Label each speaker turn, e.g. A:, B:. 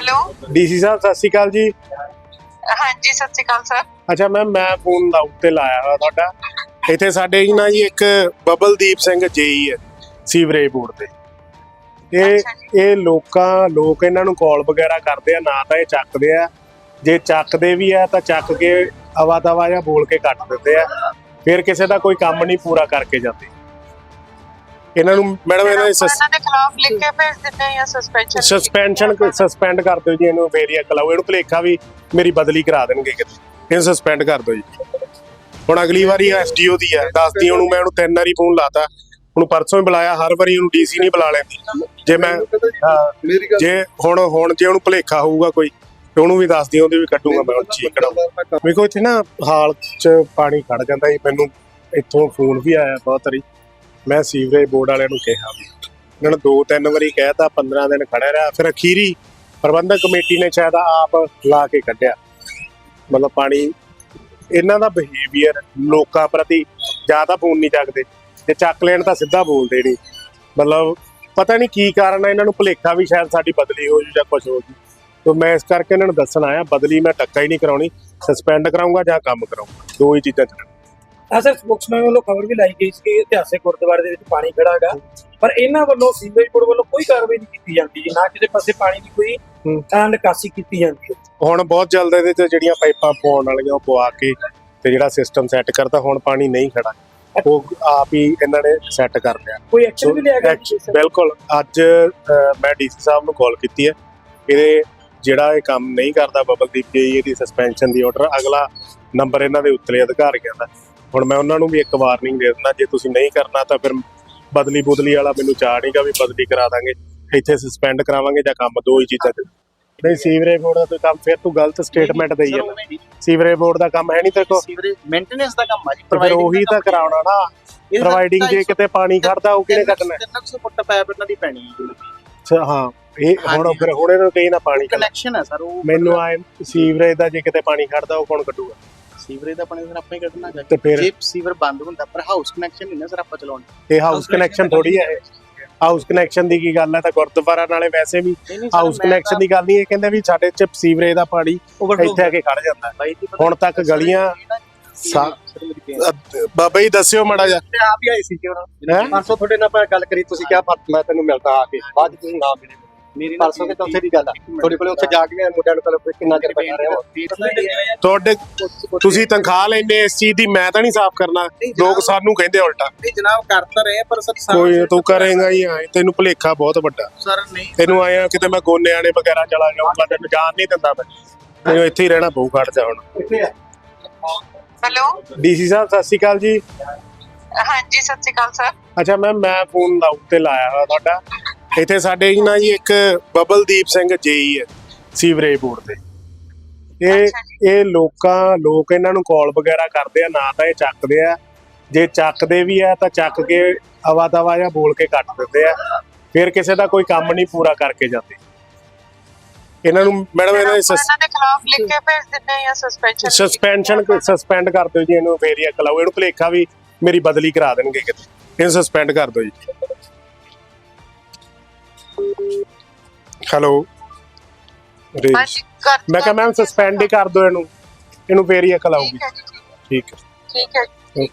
A: Hello.
B: DC ਸਾਹਿਬ ਸਤਿ ਸ਼੍ਰੀ ਅਕਾਲ ਜੀ।
A: ਹਾਂਜੀ ਸਤਿ ਸ਼੍ਰੀ ਅਕਾਲ ਸਰ।
B: ਅੱਛਾ ਮੈਮ ਮੈਂ ਫੋਨ ਦਾ ਉੱਤੇ ਲਾਇਆ ਹੋਇਆ ਤੁਹਾਡਾ। ਇੱਥੇ ਸਾਡੇ ਜੀ ਨਾ ਜੀ ਇੱਕ ਬਬਲਦੀਪ ਸਿੰਘ ਜੇਈ ਹੈ ਸੀਵਰੇਜ ਬੋਰਡ ਤੇ। ਇਹ ਇਹ ਲੋਕਾਂ ਲੋਕ ਇਹਨਾਂ ਨੂੰ ਕਾਲ ਵਗੈਰਾ ਕਰਦੇ ਆ ਨਾ ਤਾਂ ਇਹ ਚੱਕਦੇ ਆ। ਜੇ ਚੱਕਦੇ ਵੀ ਆ ਤਾਂ ਚੱਕ ਕੇ ਅਵਾ ਤਵਾ ਜਾਂ ਬੋਲ ਕੇ ਕੱਟ ਦਿੰਦੇ ਆ। ਫਿਰ ਕਿਸੇ ਦਾ ਕੋਈ ਕੰਮ ਨਹੀਂ ਪੂਰਾ ਕਰਕੇ ਜਾਂਦੇ। ਇਹਨਾਂ ਨੂੰ ਮੈਡਮ ਇਹਨਾਂ ਦੀ
A: ਖਿਲਾਫ ਲਿਖ ਕੇ ਭੇਜ ਦਿੰਦੇ ਆ ਜਾਂ ਸਸਪੈਂਸ਼ਨ
B: ਸਸਪੈਂਸ਼ਨ ਸਸਪੈਂਡ ਕਰ ਦਿਓ ਜੀ ਇਹਨੂੰ ਫੇਰੀਆ ਕਲਾਓ ਇਹਨੂੰ ਭਲੇਖਾ ਵੀ ਮੇਰੀ ਬਦਲੀ ਕਰਾ ਦੇਣਗੇ ਕਿਤੇ। ਇਹਨੂੰ ਸਸਪੈਂਡ ਕਰ ਦਿਓ ਜੀ। ਹੁਣ ਅਗਲੀ ਵਾਰੀ ਐਸਡੀਓ ਦੀ ਹੈ ਦੱਸਦੀ ਉਹਨੂੰ ਮੈਂ ਉਹਨੂੰ ਤਿੰਨ ਵਾਰੀ ਫੋਨ ਲਾਤਾ। ਉਹਨੂੰ ਪਰਸੋਂ ਹੀ ਬੁਲਾਇਆ ਹਰ ਵਾਰੀ ਉਹਨੂੰ ਡੀਸੀ ਨਹੀਂ ਬੁਲਾ ਲੈਂਦੀ। ਜੇ ਮੈਂ ਹਾਂ, ਜੇ ਹੁਣ ਹੁਣ ਜੇ ਉਹਨੂੰ ਭਲੇਖਾ ਹੋਊਗਾ ਕੋਈ ਤੇ ਉਹਨੂੰ ਵੀ ਦੱਸਦੀ ਉਹਦੀ ਵੀ ਕੱਢੂਗਾ ਮੈਂ ਚੀਕ ਕਰਾਂਗਾ ਵੇਖੋ ਇੱਥੇ ਨਾ ਹਾਲ ਚ ਪਾਣੀ ਖੜ ਜਾਂਦਾ ਜੀ ਮੈਨੂੰ ਇੱਥੋਂ ਫੋਨ ਵੀ ਆਇਆ ਬਹੁਤ ਵਾਰੀ। ਮੈਂ ਸੀਵਰੇਜ ਬੋਰਡ ਵਾਲਿਆਂ ਨੂੰ ਕਿਹਾ ਵੀ ਇਹਨਾਂ ਨੂੰ ਦੋ ਤਿੰਨ ਵਾਰੀ ਕਹਿਤਾ 15 ਦਿਨ ਖੜਾ ਰਿਹਾ। ਫਿਰ ਅਖੀਰੀ ਪ੍ਰਬੰਧਕ ਕਮੇਟੀ ਨੇ ਸ਼ਾਇਦ ਆਪ ਲਾ ਕੇ ਕੱਢਿਆ। ਮਤਲਬ ਪਾਣੀ, ਇਹਨਾਂ ਦਾ ਬਿਹੇਵੀਅਰ ਲੋਕਾਂ ਪ੍ਰਤੀ ਜ਼ਿਆਦਾ ਫੋਨ ਨਹੀਂ ਚੱਕਦੇ। ਤੇ ਚੱਕ ਲੈਣ ਤਾਂ ਸਿੱਧਾ ਬੋਲਦੇ ਨਹੀਂ। ਮਤਲਬ ਪਤਾ ਨਹੀਂ ਕੀ ਕਾਰਨ ਹੈ ਇਹਨਾਂ ਨੂੰ ਭੁਲੇਖਾ ਵੀ ਸ਼ਾਇਦ ਸਾਡੀ ਬਦਲੀ ਹੋ ਜੂ ਜਾਂ ਕੁਝ ਹੋ ਜੂ ਤੋਂ ਮੈਂ ਇਸ ਕਰਕੇ ਇਹਨਾਂ ਨੂੰ ਦੱਸਣ ਆਇਆ, ਬਦਲੀ ਮੈਂ ਟੱਕਾ ਹੀ ਨਹੀਂ ਕਰਾਉਣੀ। ਸਸਪੈਂਡ ਕਰਾਉਂਗਾ ਜਾਂ ਕੰਮ ਕਰਾਉਂਗਾ ਦੋ ਹੀ ਚੀਜ਼ਾਂ ਚੱਲਣ
C: ਹਾਂ ਸਰ ਸਪੋਕਸਮੈਨ ਵੱਲੋਂ ਖਬਰ ਵੀ ਲਾਈ ਗਈ ਸੀ ਕਿ ਇਤਿਹਾਸਿਕ ਗੁਰਦੁਆਰੇ ਦੇ ਵਿੱਚ ਪਾਣੀ ਖੜਾ ਹੈਗਾ। ਪਰ ਇਹਨਾਂ ਵੱਲੋਂ ਸੀਵਰੇਜ ਬੋਰਡ ਵੱਲੋਂ ਕੋਈ ਕਾਰਵਾਈ ਨਹੀਂ ਕੀਤੀ ਜਾਂਦੀ ਜੀ ਨਾ ਕਿਸੇ ਪਾਸੇ ਪਾਣੀ ਦੀ ਕੋਈ। ਅਹ, ਨਿਕਾਸੀ ਕੀਤੀ ਜਾਂਦੀ ਹੈ।
B: ਹੁਣ ਬਹੁਤ ਜਲਦ ਇਹਦੇ ਤੇ ਜਿਹੜੀਆਂ ਪਾਈਪਾਂ ਪਾਉਣ ਵਾਲੀਆਂ ਉਹ ਪਵਾ ਕੇ ਤੇ ਜਿਹੜਾ ਸਿਸਟਮ ਸੈੱਟ ਕਰਤਾ ਹੁਣ ਪਾਣੀ ਨਹੀਂ ਖੜਾ। ਉਹ ਆਪ ਹੀ ਇਹਨਾਂ ਨੇ ਸੈੱਟ ਕਰ ਲਿਆ।
C: ਕੋਈ ਐਕਸ਼ਨ ਵੀ ਲਿਆ ਗਿਆ
B: ਬਿਲਕੁਲ ਅੱਜ ਮੈਂ ਡੀਸੀ ਸਾਹਿਬ ਨੂੰ ਕਾਲ ਕੀਤੀ ਹੈ। ਇਹਦੇ ਜਿਹੜਾ ਇਹ ਕੰਮ ਨਹੀਂ ਕਰਦਾ ਬਬਲਦੀਪ ਜੀ ਇਹਦੀ ਸਸਪੈਂਸ਼ਨ ਦੀ ਆਰਡਰ ਅਗਲਾ ਨੰਬਰ ਇਹਨਾਂ ਦੇ ਉੱਤਲੇ ਅਧਿਕਾਰੀਆਂ ਦਾ। ਹੁਣ ਮੈਂ ਉਹਨਾਂ ਨੂੰ ਵੀ ਇੱਕ ਵਾਰਨਿੰਗ ਦੇ ਦਿੰਦਾ ਜੇ ਤੁਸੀਂ ਨਹੀਂ ਕਰਨਾ ਤਾਂ ਫਿਰ ਬਦਲੀ ਬੁਦਲੀ ਵਾਲਾ ਮੈਨੂੰ ਚਾਹ ਨਹੀਂਗਾ ਵੀ ਬਦਲੀ ਕਰਾ ਦਾਂਗੇ ਇੱਥੇ ਸਸਪੈਂਡ ਕਰਾਵਾਂਗੇ ਜਾਂ ਕੰਮ ਦੋ ਹੀ ਚੀਜ਼ਾਂ ਤੇ ਨਹੀਂ ਸੀਵਰੇਜ ਬੋਰਡ ਦਾ ਕੋਈ ਕੰਮ ਫਿਰ ਤੂੰ ਗਲਤ ਸਟੇਟਮੈਂਟ ਦੇਈ
D: ਨਹੀਂ,
B: ਸੀਵਰੇਜ ਬੋਰਡ ਦਾ ਕੰਮ ਹੈ ਨਹੀਂ ਤੇ ਕੋ
D: ਸੀਵਰੇਜ ਮੇਨਟੇਨੈਂਸ ਦਾ ਕੰਮ ਆ ਜੀ
B: ਫਿਰ ਉਹੀ ਤਾਂ ਕਰਾਉਣਾ ਨਾ। ਪ੍ਰੋਵਾਈਡਿੰਗ ਜੇ
D: 250
B: ਕਿਤੇ ਪਾਣੀ ਖੜਦਾ ਉਹ ਕਿਹਨੇ ਕੱਢਣਾ
D: ਤਿੰਨ ਕੁ ਸੌ ਫੁੱਟ ਪਾਇਪ ਇਹਨਾਂ ਦੀ ਪੈਣੀ ਹੈ
B: ਅੱਛਾ, ਹਾਂ ਇਹ ਹੁਣ। ਫਿਰ ਹੁਣ ਇਹਨੂੰ ਕਹੀ ਨਾ ਪਾਣੀ
D: ਕਨੈਕਸ਼ਨ ਹੈ ਸਰ ਉਹ
B: ਮੈਨੂੰ ਆਏ ਸੀਵਰੇਜ ਦਾ ਜੇ ਕਿਤੇ ਪਾਣੀ ਖੜਦਾ ਉਹ ਕੌਣ ਕੱਢੂਗਾ?
D: ਸੀਵਰੇਜ ਦਾ ਪਾਣੀ ਸਰ ਆਪਾਂ ਹੀ ਕੱਢਣਾ
B: ਤੇ ਫਿਰ?
D: ਜੇ ਸੀਵਰ ਬੰਦ ਹੁੰਦਾ ਪਰ ਹਾਊਸ ਕਨੈਕਸ਼ਨ ਨਹੀਂ ਨਾ ਸਰ ਆਪਾਂ ਚਲਾਉਣਾ।
B: ਇਹ ਹਾਊਸ ਕਨੈਕਸ਼ਨ ਥੋੜੀ ਹੈ। ਹਾਊਸ ਕਨੈਕਸ਼ਨ ਦੀ ਕੀ ਗੱਲ ਹੈ? ਤਾਂ ਗੁਰਦੁਆਰਾ ਨਾਲੇ ਵੈਸੇ ਵੀ ਹਾਊਸ ਕਨੈਕਸ਼ਨ ਦੀ ਗੱਲ ਨਹੀਂ ਇਹ ਕਹਿੰਦੇ ਵੀ ਸਾਡੇ ਚ ਸੀਵਰੇਜ ਦਾ ਪਾਣੀ
D: ਤਾਂ
B: ਇੱਥੇ ਆ ਕੇ ਖੜ ਜਾਂਦਾ। ਹੁਣ ਤੱਕ ਗਲੀਆਂ ਬਾਬਾ ਜੀ ਦੱਸਿਓ ਮੜਾ ਜਾ
E: ਤੇ ਆਪ ਹੀ ਆਈ ਸੀ ਕਿਉਂ
B: ਹੈਂ?
E: ਪਰਸੋਂ ਤੁਹਾਡੇ ਨਾਲ ਆਪਾਂ ਗੱਲ ਕਰੀ ਤੁਸੀਂ ਕਿਹਾ ਮੈਂ ਤੈਨੂੰ ਮਿਲਦਾ ਆ ਕੇ। ਬਾਅਦ ਤੁਸੀਂ ਨਾ। ਮਿਲੇ
D: ਮੇਰੀ
E: ਪਰਸੋਂ ਕੇ ਚੌਥੇ ਦੀ ਗੱਲ ਆ। ਤੁਹਾਡੇ ਕੋਲੇ ਉੱਥੇ ਜਾ ਕੇ ਮੈਂ ਮੁੰਡਿਆਂ ਨੂੰ ਪਹਿਲਾਂ ਕਿੰਨਾ ਚਿਰ ਬੈਠਾ ਰਿਹਾ ਵਾਂ।
B: ਤੁਹਾਡੇ ਤੁਸੀਂ ਤਨਖਾਹ ਲੈਂਦੇ ਇਸ ਚੀਜ਼ ਦੀ ਮੈਂ ਤਾਂ ਨਹੀਂ ਸਾਫ਼ ਕਰਨਾ। ਲੋਕ ਸਾਨੂੰ ਕਹਿੰਦੇ ਉਲਟਾ।
D: ਨਹੀਂ ਜਨਾਬ ਕਰ ਤਾਂ ਰਹੇ ਪਰ ਸਰ
B: ਕੋਈ ਤੂੰ ਕਰੇਗਾ ਹੀ ਆਏ ਤੈਨੂੰ ਭੁਲੇਖਾ ਬਹੁਤ ਵੱਡਾ।
D: ਸਰ ਨਹੀਂ
B: ਤੈਨੂੰ ਆਇਆ ਕਿਤੇ ਮੈਂ ਗੋਨਿਆਣੇ ਵਗੈਰਾ ਚਲਾ ਜਾਊਂਗਾ ਤੈਨੂੰ ਜਾਣ ਨਹੀਂ ਦਿੰਦਾ ਮੈਂ। ਤੈਨੂੰ ਇੱਥੇ ਹੀ ਰਹਿਣਾ ਪਊ ਖੜ ਜਾ ਹੁਣ।
E: ਆ।
A: ਹੈਲੋ?
B: ਡੀਸੀ ਸਾਹਿਬ ਸਤਿ ਸ਼੍ਰੀ ਅਕਾਲ ਜੀ।
A: ਹਾਂਜੀ ਸਤਿ ਸ਼੍ਰੀ ਅਕਾਲ ਸਰ।
B: ਅੱਛਾ ਮੈਮ ਮੈਂ ਫੋਨ ਦਾ ਉੱਤੇ ਲਾਇਆ ਹੋਇਆ ਤੁਹਾਡਾ। ਇੱਥੇ ਸਾਡੇ ਜੀ ਨਾ ਜੀ ਇੱਕ ਬਬਲਦੀਪ ਸਿੰਘ ਜੇਈ ਹੈ ਸੀਵਰੇਜ ਬੋਰਡ ਤੇ। ਇਹ ਇਹ ਲੋਕਾਂ ਲੋਕ ਇਹਨਾਂ ਨੂੰ ਕਾਲ ਵਗੈਰਾ ਕਰਦੇ ਆ ਨਾ ਤਾਂ ਇਹ ਚੱਕਦੇ ਆ। ਜੇ ਚੱਕਦੇ ਵੀ ਆ ਤਾਂ ਚੱਕ ਕੇ ਅਵਾ ਤਵਾ ਜਾਂ ਬੋਲ ਕੇ ਕੱਟ ਦਿੰਦੇ ਆ। ਫਿਰ ਕਿਸੇ ਦਾ ਕੋਈ ਕੰਮ ਨਹੀਂ ਪੂਰਾ ਕਰਕੇ ਜਾਂਦੇ। ਇਹਨਾਂ ਨੂੰ ਮੈਡਮ ਇਹਨਾਂ ਦੀ
A: ਇਹਨਾਂ ਦੇ ਖਿਲਾਫ ਲਿਖ ਕੇ ਭੇਜ ਦਿੰਦੇ ਆ ਜਾਂ ਸਸਪੈਂਸ਼ਨ
B: ਸਸਪੈਂਸ਼ਨ ਸਸਪੈਂਡ ਕਰ ਦਿਓ ਜੀ ਇਹਨੂੰ ਫੇਰੀਆ ਕਲਾਓ ਇਹਨੂੰ ਭਲੇਖਾ ਵੀ ਮੇਰੀ ਬਦਲੀ ਕਰਾ ਦੇਣਗੇ ਕਿਤੇ। ਇਹਨੂੰ ਸਸਪੈਂਡ ਕਰ ਦਿਓ ਜੀ। ਹੈਲੋ ਰੇ
A: ਹਾਂਜੀ ਕਰ
B: ਮੈਂ ਕਿਹਾ ਮੈਮ ਸਸਪੈਂਡ ਹੀ ਕਰ ਦਿਓ ਇਹਨੂੰ। ਇਹਨੂੰ
A: ਠੀਕ ਹੈ ਜੀ।
B: ਠੀਕ ਹੈ।
A: ਠੀਕ ਹੈ